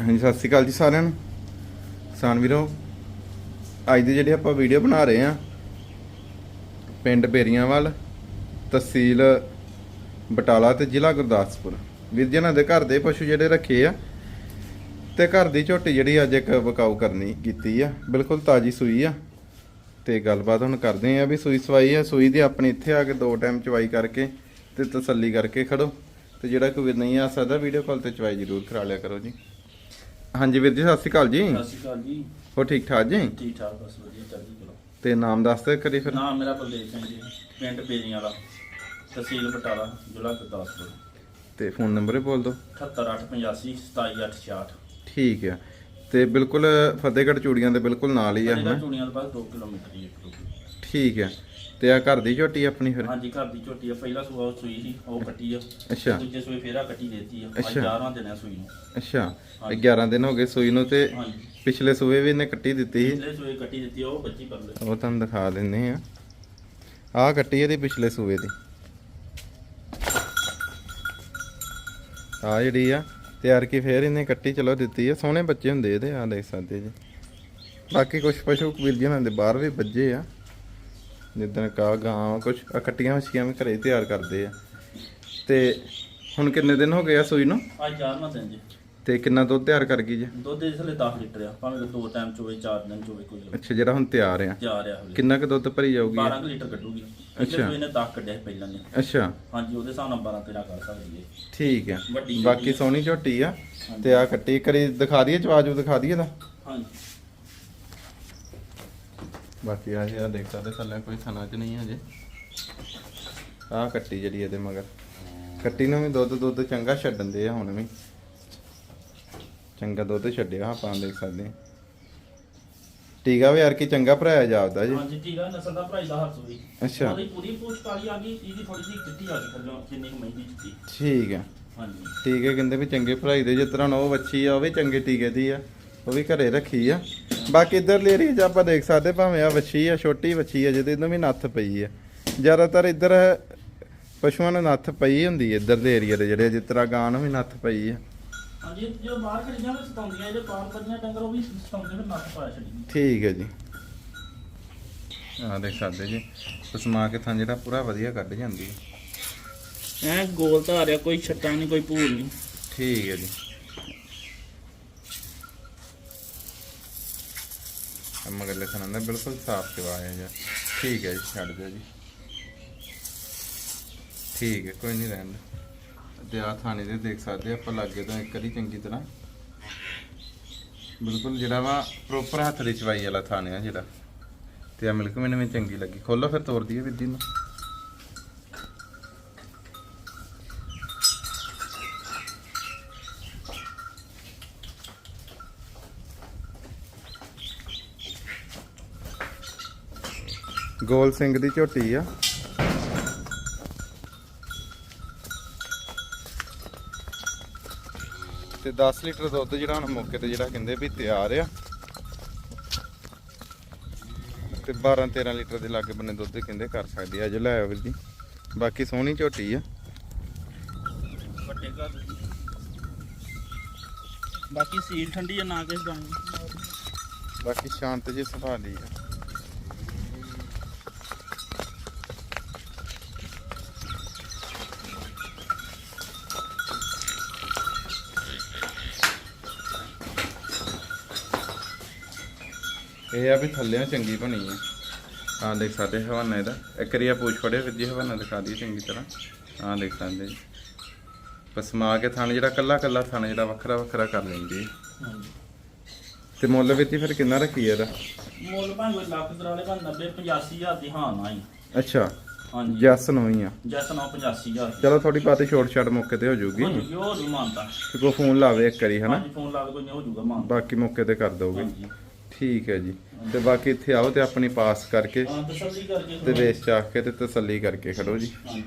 ਹਾਂਜੀ, ਸਤਿ ਸ਼੍ਰੀ ਅਕਾਲ ਜੀ ਸਾਰਿਆਂ ਨੂੰ। ਕਿਸਾਨ ਵੀਰੋ, ਅੱਜ ਦੀ ਜਿਹੜੀ ਆਪਾਂ ਵੀਡੀਓ ਬਣਾ ਰਹੇ ਆ ਪਿੰਡ ਬੇਰੀਆਂਵਾਲ, ਤਹਿਸੀਲ ਬਟਾਲਾ ਤੇ ਜ਼ਿਲ੍ਹਾ ਗੁਰਦਾਸਪੁਰ। ਵੀਰ ਜੀ, ਇਹਨਾਂ ਦੇ ਘਰ ਦੇ ਪਸ਼ੂ ਜਿਹੜੇ ਰੱਖੇ ਆ, ਤੇ ਘਰ ਦੀ ਝੋਟੀ ਜਿਹੜੀ ਅੱਜ ਇੱਕ ਵਿਕਾਊ ਕਰਨੀ ਕੀਤੀ ਆ, ਬਿਲਕੁਲ ਤਾਜੀ ਸੂਈ ਆ। ਤੇ ਗੱਲਬਾਤ ਹੁਣ ਕਰਦੇ ਆ ਵੀ ਸੂਈ ਸਵਾਈ ਆ, ਸੂਈ ਦੀ ਆਪਣੀ ਇੱਥੇ ਆ ਕੇ ਦੋ ਟਾਈਮ ਚਵਾਈ ਕਰਕੇ ਤੇ ਤਸੱਲੀ ਕਰਕੇ ਖੜੋ। ਤੇ ਜਿਹੜਾ ਕੋਈ ਨਹੀਂ ਆ ਸਕਦਾ ਵੀਡੀਓ ਕਾਲ ਤੇ ਚਵਾਈ ਜ਼ਰੂਰ ਕਰਾ ਲਿਆ ਕਰੋ ਜੀ। ਹਾਂਜੀ ਵੀਰ ਜੀ ਸਤਿ ਸ਼੍ਰੀ ਅਕਾਲ ਜੀ। ਸਤਿ ਸ਼੍ਰੀ ਅਕਾਲ ਜੀ। ਹੋ ਠੀਕ ਠਾਕ ਜੀ? ਠੀਕ ਠਾਕ ਬਸ ਵਧੀਆ ਚੜ੍ਹਦੀ ਕਲਾ ਤੇ ਨਾਮ ਦੱਸ ਦੇ ਕਰੀ ਫਿਰ। ਨਾਮ ਮੇਰਾ ਬਲਦੇਵ ਸਿੰਘ ਜੀ ਪਿੰਡ ਬੇਰੀਆਂ ਵਾਲਾ ਤਹਿਸੀਲ ਬਟਾਲਾ ਜ਼ਿਲ੍ਹਾ ਗੁਰਦਾਸਪੁਰ। ਤੇ ਫੋਨ ਨੰਬਰ ਹੀ ਬੋਲ ਦਿਓ। 78885 27866 ਠੀਕ ਆ। ਤੇ ਬਿਲਕੁਲ ਫਤਿਹਗੜ੍ਹ ਚੂੜੀਆਂ ਦੇ ਬਿਲਕੁਲ ਨਾਲ ਹੀ ਆ ਹਨਾ? ਚੂੜੀਆਂ ਦੇ ਬਾਅਦ 2 ਕਿਲੋਮੀਟਰ ਹੀ ਇੱਕ ਠੀਕ ਆ। ਤੇ ਆ ਘਰ ਦੀ ਝੋਟੀ ਆਪਣੀ ਫਿਰ? ਹਾਂਜੀ ਘਰ ਦੀ ਝੋਟੀ ਆ। ਪਹਿਲਾ ਸੂਆ ਉਹ ਸੂਈ ਸੀ ਉਹ ਕੱਟੀ ਆ। ਅੱਛਾ। ਦੂਜੇ ਸੂਏ ਫੇਰਾ ਕੱਟੀ ਦੇਤੀ ਆ। ਅੱਜ ਅੱਛਾ। 11 ਦਿਨ ਆ ਸੂਈ ਨੂੰ। ਅੱਛਾ। ਹਾਂਜੀ। 11 ਦਿਨ ਹੋ ਗਏ ਸੂਈ ਨੂੰ ਤੇ ਪਿਛਲੇ ਸੂਏ ਵੀ ਇਹਨੇ ਕੱਟੀ ਦਿੱਤੀ ਸੀ? ਪਿਛਲੇ ਸੂਏ ਕੱਟੀ ਦਿੱਤੀ ਉਹ ਬੱਚੀ ਕਰ ਲੈ ਉਹ ਤੁਹਾਨੂੰ ਦਿਖਾ ਦਿੰਨੇ ਆ। ਆ ਕੱਟੀ ਇਹਦੀ ਪਿਛਲੇ ਸੂਏ ਦੀ। ਆ ਜਿਹੜੀ ਆ ਤਿਆਰ ਕੀ ਫੇਰ ਇਹਨੇ ਕੱਟੀ ਚਲੋ ਦਿੱਤੀ ਆ। ਸੋਹਣੇ ਬੱਚੇ ਹੁੰਦੇ ਇਹਦੇ ਆ ਦੇਖ ਸਕਦੇ ਜੀ। ਬਾਕੀ ਕੁਝ ਪਸ਼ੂ ਉਹਨਾਂ ਦੇ ਬਾਹਰ ਵੀ ਵੱਜੇ ਆ। ਜਿੱਦਾਂ ਕਾ ਗਾਂ ਕੁਝ ਆ ਕੱਟੀਆਂ ਮੱਛੀਆਂ ਵੀ ਘਰੇ ਤਿਆਰ ਕਰਦੇ ਆ। ਤੇ ਹੁਣ ਕਿੰਨੇ ਦਿਨ ਹੋ ਗਏ ਆ ਸੂਈ ਨੂੰ? ਅੱਜ 11ਵਾਂ ਦਿਨ ਜੀ। ਤੇ ਕਿੰਨਾ ਦੁੱਧ ਤਿਆਰ ਕਰ ਗਈ ਜੀ? ਦੁੱਧ ਇਸ ਵੇਲੇ 10 ਲੀਟਰ ਆ ਭਾਵੇਂ ਦੋ ਟਾਈਮ ਚੋਵੇ ਚਾਰ ਦਿਨ ਚੋਵੇ ਕੋਈ ਅੱਛਾ ਜਿਹੜਾ ਹੁਣ ਤਿਆਰ ਆ। ਰਿਹਾ ਹਲੇ। ਕਿੰਨਾ ਕੁ ਦੁੱਧ ਭਰੀ ਜਾਊਗੀ? 12 ਕੁ ਲੀਟਰ ਕੱਢੂਗੀ। ਅੱਛਾ। ਅੱਛਾ। ਸੂਏ ਨੇ 10 ਕੱਢਿਆ ਪਹਿਲਾਂ ਨੇ। ਅੱਛਾ। ਹਾਂਜੀ ਉਹਦੇ ਹਿਸਾਬ ਨਾਲ 12 13 ਕਰ ਸਕਦੀ ਠੀਕ ਆ। ਬਾਕੀ ਆ। ਸੋਹਣੀ ਝੋਟੀ ਆ। ਤੇ ਆ ਕੱਟੀ ਕਰੀ ਦਿਖਾ ਦਈਏ ਚਵਾਜੂ ਦਿਖਾ ਦਈਏ ਦਾ ਹਾਂਜੀ। ਬਾਕੀ ਆ ਜਿਹੜਾ ਦੇਖ ਸਕਦੇ ਥੱਲੇ ਕੋਈ ਥਣਾ ਚ ਨਹੀਂ ਹਜੇ। ਆ ਕੱਟੀ ਜਿਹੜੀ ਇਹਦੇ ਮਗਰ। ਕੱਟੀ ਨੂੰ ਵੀ ਦੁੱਧ ਦੁੱਧ ਚੰਗਾ ਛੱਡਣ ਦੇ ਆ ਹੁਣ ਵੀ। ਚੰਗਾ ਦੁੱਧ ਛੱਡਿਆ ਆਪਾਂ ਦੇਖ ਸਕਦੇ ਹਾਂ। ਟੀਕਾ ਵੀ ਯਾਰ ਕੀ ਚੰਗਾ ਭਰਾਇਆ ਜਾਪਦਾ ਜੀ। ਹਾਂਜੀ ਆ ਨਸਲ ਦਾ ਭਰਾਈ ਦਾ ਹੋਈ ਅੱਛਾ। ਉਹਦੀ ਪੂਰੀ ਪੂਛ ਕਾਲੀ ਆ ਗਈ ਇਹਦੀ ਥੋੜੀ ਜਿਹੀ ਚਿੱਟੀ ਆ ਗਈ ਥੱਲੋਂ ਕਿੰਨੀ ਕੁ ਮਹਿੰਦੀ ਚਿੱਟੀ। ਠੀਕ ਆ। ਹਾਂਜੀ। ਟੀਕੇ ਕਹਿੰਦੇ ਵੀ ਚੰਗੇ ਭਰਾਈ ਦੇ ਜਿਸ ਤਰ੍ਹਾਂ ਉਹ ਵੱਛੀ ਆ ਉਹ ਵੀ ਚੰਗੇ ਟੀਕੇ ਦੀ ਆ। ਉਹ ਵੀ ਘਰੇ ਰੱਖੀ ਆ। ਬਾਕੀ ਇਧਰਲੀ ਏਰੀਆ 'ਚ ਆਪਾਂ ਦੇਖ ਸਕਦੇ ਭਾਵੇਂ ਆ ਵੱਛੀ ਆ ਛੋਟੀ ਵੱਛੀ ਆ ਜਿਹਦੇ ਇਹਨੂੰ ਵੀ ਨੱਥ ਪਈ ਆ। ਜ਼ਿਆਦਾਤਰ ਇੱਧਰ ਪਸ਼ੂਆਂ ਨੂੰ ਨੱਥ ਪਈ ਹੁੰਦੀ ਹੈ ਇੱਧਰ ਦੇ ਏਰੀਆ ਦੇ ਜਿਹੜੇ ਜਿਸ ਤਰ੍ਹਾਂ ਗਾਂ ਨੂੰ ਵੀ ਨੱਥ ਪਈ ਆ। ਹਾਂਜੀ ਜੋ ਬਾਹਰ ਖੜੀਆਂ ਵਿੱਚ ਸਤਾਉਂਦੀਆਂ ਇਹਦੇ ਪਾਰ ਪੱਜੀਆਂ ਡੰਗਰ ਉਹ ਵੀ ਸਤਾਉਂਦੇ ਫਿਰ ਨੱਕ ਪਾਇਆ ਛੜੀ ਠੀਕ ਹੈ ਜੀ। ਆ ਦੇਖ ਸਕਦੇ ਜੀ ਪਸਮਾ ਕੇ ਥਾਂ ਜਿਹੜਾ ਪੂਰਾ ਵਧੀਆ ਕੱਢ ਜਾਂਦੀ ਹੈ ਐ ਗੋਲ ਤਾਂ ਆ ਰਿਹਾ ਕੋਈ ਛੱਟਾ ਨਹੀਂ ਕੋਈ ਭੂਲ ਨਹੀਂ। ਠੀਕ ਹੈ ਜੀ। ਮਗਰਲੇ ਥਾਂ ਦਾ ਬਿਲਕੁਲ ਸਾਫ਼ ਚਵਾਇਆ ਜਾ। ਠੀਕ ਹੈ ਜੀ, ਛੱਡ ਦਿਓ ਜੀ। ਠੀਕ ਹੈ, ਕੋਈ ਨਹੀਂ ਰਹਿਣ ਦਿਓ। ਤੇ ਆ ਥਾਣੇ ਦੇ ਦੇਖ ਸਕਦੇ ਆਪਾਂ ਲਾਗੇ ਤੋਂ ਇੱਕ ਵਾਰੀ ਚੰਗੀ ਤਰ੍ਹਾਂ। ਬਿਲਕੁਲ ਜਿਹੜਾ ਵਾ ਪ੍ਰੋਪਰ ਹੱਥ ਦੀ ਚਵਾਈ ਵਾਲਾ ਥਾਣੇ ਆ ਜਿਹੜਾ। ਤੇ ਆ ਮਿਲਕ ਮੈਨੂੰ ਵੀ ਚੰਗੀ ਲੱਗੀ। ਖੋਲੋ ਫਿਰ ਤੋੜ ਦਈਏ ਵਿੱਦੀ ਨੂੰ। ਗੋਲ ਸਿੰਘ ਦੀ ਝੋਟੀ ਆ। ਤੇ 10 ਲੀਟਰ ਦੁੱਧ ਜਿਹੜਾ ਹੁਣ ਮੌਕੇ ਤੇ ਜਿਹੜਾ ਕਹਿੰਦੇ ਵੀ ਤਿਆਰ ਆ। ਤੇ 12 13 ਲੀਟਰ ਦੇ ਲਾਗੇ ਬੰਨੇ ਦੁੱਧ ਕਹਿੰਦੇ ਕਰ ਸਕਦੇ ਆ। ਅੱਜ ਲੈ ਵੀਰ ਜੀ। ਬਾਕੀ ਸੋਹਣੀ ਝੋਟੀ ਆ। ਦੀ। ਬਾਕੀ ਸੀਲ ਠੰਡੀ ਆ ਨਾ ਕਿਸ ਗਾਂ ਬਾਕੀ ਸ਼ਾਂਤ ਜੀ ਸੁਭਾਅ ਦੀ ਆ। ਇਹ ਆ ਵੀ ਥੱਲਿਆਂ ਚੰਗੀ ਬਣੀ ਆ। ਆ ਦੇਖ ਸਕਦੇ ਹਵਾਨਾ ਇਹਦਾ। ਇੱਕ ਵਾਰੀ ਆ ਪੂਛ ਫਿਰ ਜੀ ਹਵਾਨਾ ਦਿਖਾ ਦਈਏ ਚੰਗੀ ਤਰ੍ਹਾਂ। ਆ ਦੇਖ ਸਕਦੇ ਜੀ ਪਸਮਾ ਕੇ ਥਣ ਜਿਹੜਾ ਕੱਲਾ ਕੱਲਾ ਥਣ ਜਿਹੜਾ ਵੱਖਰਾ ਵੱਖਰਾ ਕਰ ਲੈਂਦੀ ਹੈ। ਹਾਂਜੀ। ਤੇ ਮੁੱਲ ਵਿੱਚ ਫਿਰ ਕਿੰਨਾ ਰੱਖੀ ਆ ਇਹਦਾ? ਮੁੱਲ ਭਾਵੇਂ ਲੱਖ ਦਰਾਲੇ ਭਾਵੇਂ 90 85000 ਦੀ ਹਾਂ ਨਾ ਹੀ। ਅੱਛਾ। ਹਾਂਜੀ। ਜੱਸ ਨੂੰ ਹੀ ਆ। ਜੈਸ ਨਾ 85000 ਚਲੋ ਥੋੜੀ ਬਾਤ ਛੋਟ ਛਾਟ ਮੌਕੇ ਤੇ ਹੋ ਹੋ ਜੂਗੀ ਉਹ ਨਹੀਂ ਮੰਨਦਾ। ਤੇ ਕੋਈ ਫੋਨ ਲਾਵੇ ਇੱਕ ਵਾਰੀ ਹਨਾ? ਹਾਂਜੀ ਫੋਨ ਲਾ ਕੇ ਕੋਈ ਨਹੀਂ ਹੋ ਜੂਗਾ ਮੰਨਦਾ। ਬਾਕੀ ਮੌਕੇ ਤੇ ਕਰ ਦੋਗੇ। ਹਾਂਜੀ। ਠੀਕ ਹੈ ਜੀ। ਤੇ ਬਾਕੀ ਇੱਥੇ ਆਓ ਤੇ ਆਪਣੀ ਪਾਸ ਕਰਕੇ ਹਾਂ ਤਸੱਲੀ ਕਰਕੇ ਤੇ ਵੇਚ ਚਾਖ ਕੇ ਤੇ ਤਸੱਲੀ ਕਰਕੇ ਖੜੋ ਜੀ। ਹਾਂਜੀ।